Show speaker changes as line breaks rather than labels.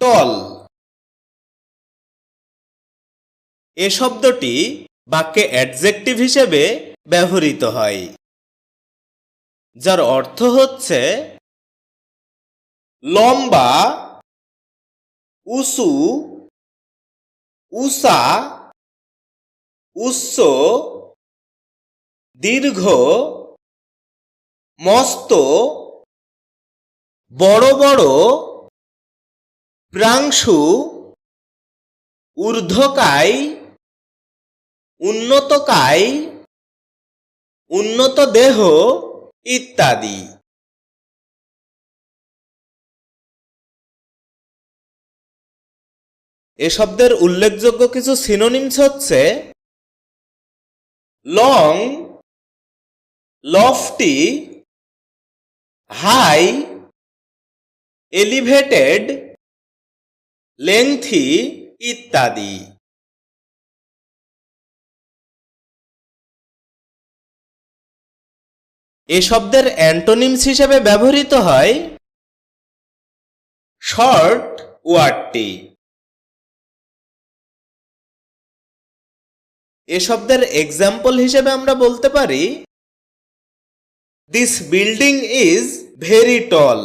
টল এ শব্দটি বাক্যে অ্যাডজেক্টিভ হিসেবে ব্যবহৃত হয়, যার অর্থ হচ্ছে লম্বা, উঁচু উষা উচ্চ, দীর্ঘ, মস্ত, বড় বড় প্রাংশু ঊর্ধ্বকায়, উন্নতকায় উন্নত দেহ ইত্যাদি। এ শব্দের উল্লেখযোগ্য কিছু সিনোনিমস হচ্ছে long lofty high elevated lengthy ইত্যাদি। এ শব্দের অ্যান্টোনিমস হিসেবে ব্যবহৃত হয় শর্ট ওয়ার্ডটি। এ শব্দের এক্সাম্পল হিসেবে আমরা বলতে পারি this building is very tall